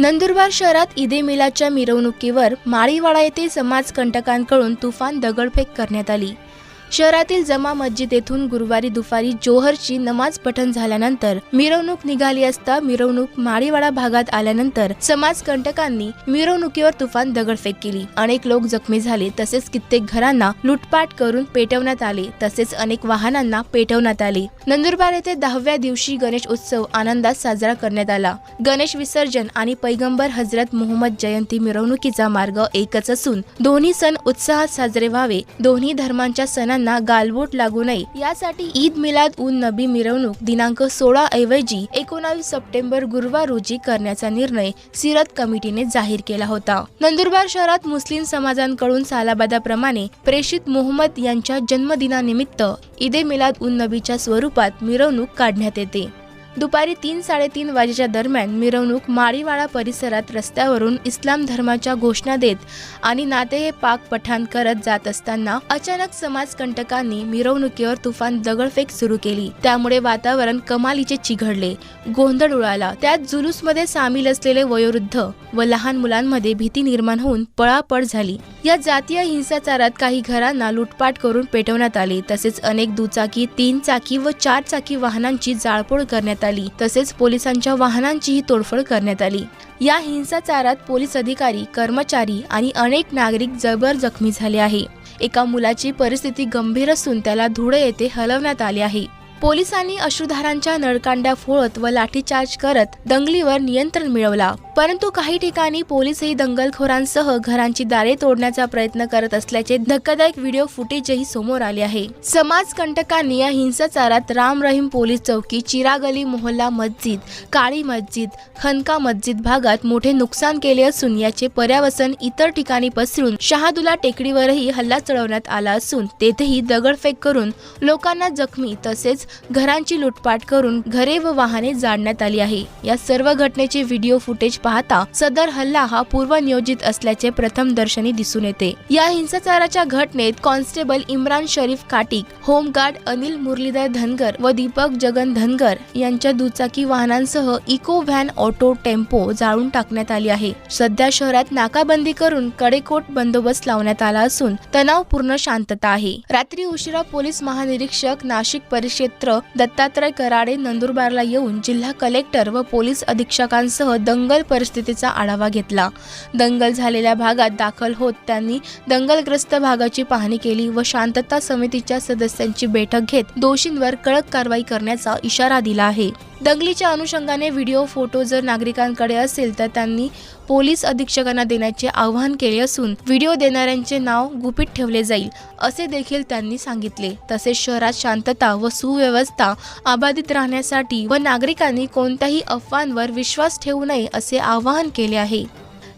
नंदुरबार शहरात ईदे मिलाच्या मिरवणुकीवर माळीवाडा येथे समाजकंटकांकडून तुफान दगडफेक करण्यात आली. शहरातील जमा मस्जिद येथून गुरुवारी दुपारी जोहरची नमाज पठण झाल्यानंतर मिरवणूक निघाली असता मिरवणूक माळीवाडा भागात आल्यानंतर समाजकंटकांनी मिरवणुकीवर तुफान दगडफेक केली. अनेक लोक जखमी झाले तसेच कित्येक घरांना लुटपाट करून पेटवण्यात आले तसेच अनेक वाहनांना पेटवण्यात आले. नंदुरबार येथे दहाव्या दिवशी गणेश उत्सव आनंदात साजरा करण्यात आला. गणेश विसर्जन आणि पैगंबर हजरत मोहम्मद जयंती मिरवणुकीचा मार्ग एकच असून दोन्ही सण उत्साहात साजरे व्हावे. दोन्ही धर्मांच्या सणांना गालबोट लागू नये. यासाठी ईद मिलाद उन नबी मिरवणूक दिनांक सोळा ऐवजी एकोणावीस सप्टेंबर गुरुवार रोजी करण्याचा निर्णय सिरत कमिटीने जाहीर केला होता. नंदुरबार शहरात मुस्लिम समाजांकडून सालाबादाप्रमाणे प्रेषित मोहम्मद यांच्या जन्मदिनानिमित्त ईदे मिलाद उन नबीच्या स्वरूप स्वरूपात मिरवणूक काढण्यात येते. दुपारी तीन साडेतीन वाजेच्या दरम्यान मिरवणूक माळीवाडा परिसरात रस्त्यावरून इस्लाम धर्माच्या घोषणा देत आणि नाते हे पाक पठाण करत जात असताना अचानक समाजकंटकांनी मिरवणुकीवर तुफान दगडफेक सुरू केली. त्यामुळे वातावरण कमालीचे चिघडले गोंधळ उडाला. त्यात जुलूसमध्ये सामील असलेले वयोवृद्ध व लहान मुलांमध्ये भीती निर्माण होऊन पळापळ झाली. या जातीय हिंसाचारात काही घरांना लुटपाट करून पेटवण्यात आले. तसेच अनेक दुचाकी तीन चाकी व चार चाकी वाहनांची जाळपोळ करण्यात आली. तसेच पोलिसांच्या वाहनांचीही तोडफोड करण्यात आली. या हिंसाचारात पोलीस अधिकारी कर्मचारी आणि अनेक नागरिक जबर जखमी झाले आहे. एका मुलाची परिस्थिती गंभीर असून त्याला धुळे येथे हलवण्यात आले आहे. पोलिसांनी अश्रुधारांच्या नळकांड्या फोडत व लाठीचार्ज करत दंगलीवर नियंत्रण मिळवला. परंतु काही ठिकाणी पोलीसही दंगलखोरांसह घरांची दारे तोडण्याचा प्रयत्न करत असल्याचे धक्कादायक व्हिडिओ फुटेजही समोर आले आहे. समाजकंटकांनी या हिंसाचारात राम रहीम पोलीस चौकी चिरागली मोहल्ला मस्जिद काळी मस्जिद खनका मस्जिद भागात मोठे नुकसान केले असून याचे पर्यावसन इतर ठिकाणी पसरून शहादुला टेकडीवरही हल्ला चढवण्यात आला असून तेथेही दगडफेक करून लोकांना जखमी तसेच घरांची लुटपाट करून घरे व वाहने जाळण्यात आली आहे. या सर्व घटनेचे व्हिडिओ फुटेज पाहता सदर हल्ला हा पूर्वनियोजित असल्याचे प्रथम दर्शनी दिसून येते. या हिंसाचाराच्या घटनेत constable Imran Sharif Katik home guard Anil Muralidhar Dhangar व दीपक जगन धनगर यांच्या दुचाकी वाहनांसह इको व्हॅन ऑटो टेम्पो जाळून टाकण्यात आली आहे. सध्या शहरात नाकाबंदी करून कडेकोट बंदोबस्त लावण्यात आला असून तणावपूर्ण शांतता आहे. रात्री उशिरा पोलीस महानिरीक्षक नाशिक मात्र दत्तात्रय कराडे नंदुरबारला येऊन जिल्हा कलेक्टर व पोलीस अधीक्षकांसह दंगल परिस्थितीचा आढावा घेतला. दंगल झालेल्या भागात दाखल होत त्यांनी दंगलग्रस्त भागाची पाहणी केली व शांतता समितीच्या सदस्यांची बैठक घेत दोषींवर कडक कारवाई करण्याचा इशारा दिला आहे. दंगलीच्या अनुषंगाने व्हिडिओ फोटो जर नागरिकांकडे असेल तर त्यांनी पोलीस अधीक्षकांना देण्याचे आवाहन केले असून व्हिडिओ देणाऱ्यांचे नाव गुपित ठेवले जाईल असे देखील त्यांनी सांगितले. तसेच शहरात शांतता व सुव्यवस्था अबाधित राहण्यासाठी व नागरिकांनी कोणत्याही अफवांवर विश्वास ठेवू नये असे आवाहन केले आहे.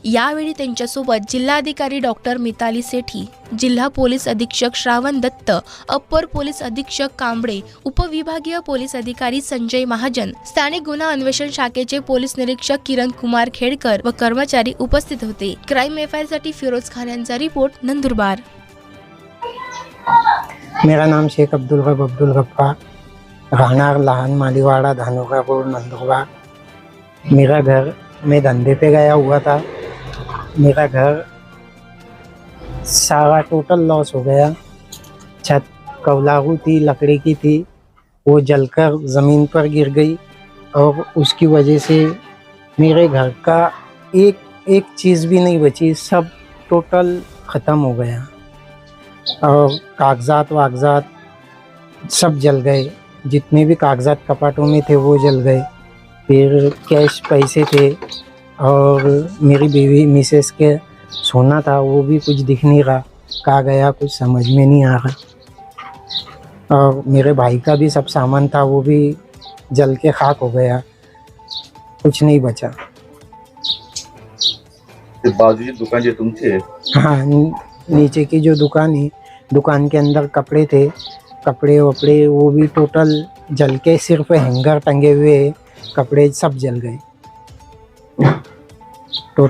यावेळी त्यांच्यासोबत जिल्हाधिकारी डॉक्टर मिताली सेठी जिल्हा पोलीस अधीक्षक श्रावण दत्त अप्पर पोलीस अधीक्षक कांबळे उपविभागीय पोलीस अधिकारी संजय महाजन स्थानिक गुन्हा अन्वेषण शाखेचे पोलीस निरीक्षक किरण कुमार खेडकर व कर्मचारी उपस्थित होते. क्राईम एफ आयसाठी फिरोज खान यांचा रिपोर्ट नंदुरबार. मेरा नाम शेख अब्दुल गफ अब्दुल गप्पा राहणार लहान मालीवाड़ा धानोरा रोड नंदुरबार. मेरा घर मैं धंधे पे गया हुआ था. मेरा घर सारा टोटल लॉस हो गया। छत कवलारू थी, लकड़ी की थी, वो जलकर ज़मीन पर गिर गई और उसकी वजह से मेरे घर का एक एक चीज़ भी नहीं बची, सब टोटल ख़त्म हो गया। और कागजात वागजात सब जल गए। जितने भी कागजात कपाटों में थे, वो जल गए। फिर कैश पैसे थे। और मेरी बीवी मिसेस के सोना था वो भी कुछ दिख नहीं रहा। कहा गया कुछ समझ में नहीं आ रहा। और मेरे भाई का भी सब सामान था वो भी जल के खाक हो गया। कुछ नहीं बचा। बाजूची दुकान जे तुमचे आहे, हाँ नीचे की जो दुकान है दुकान के अंदर कपड़े थे। कपड़े वपड़े वो भी टोटल जल के सिर्फ़ हैंगर टंगे हुए कपड़े सब जल गए। total.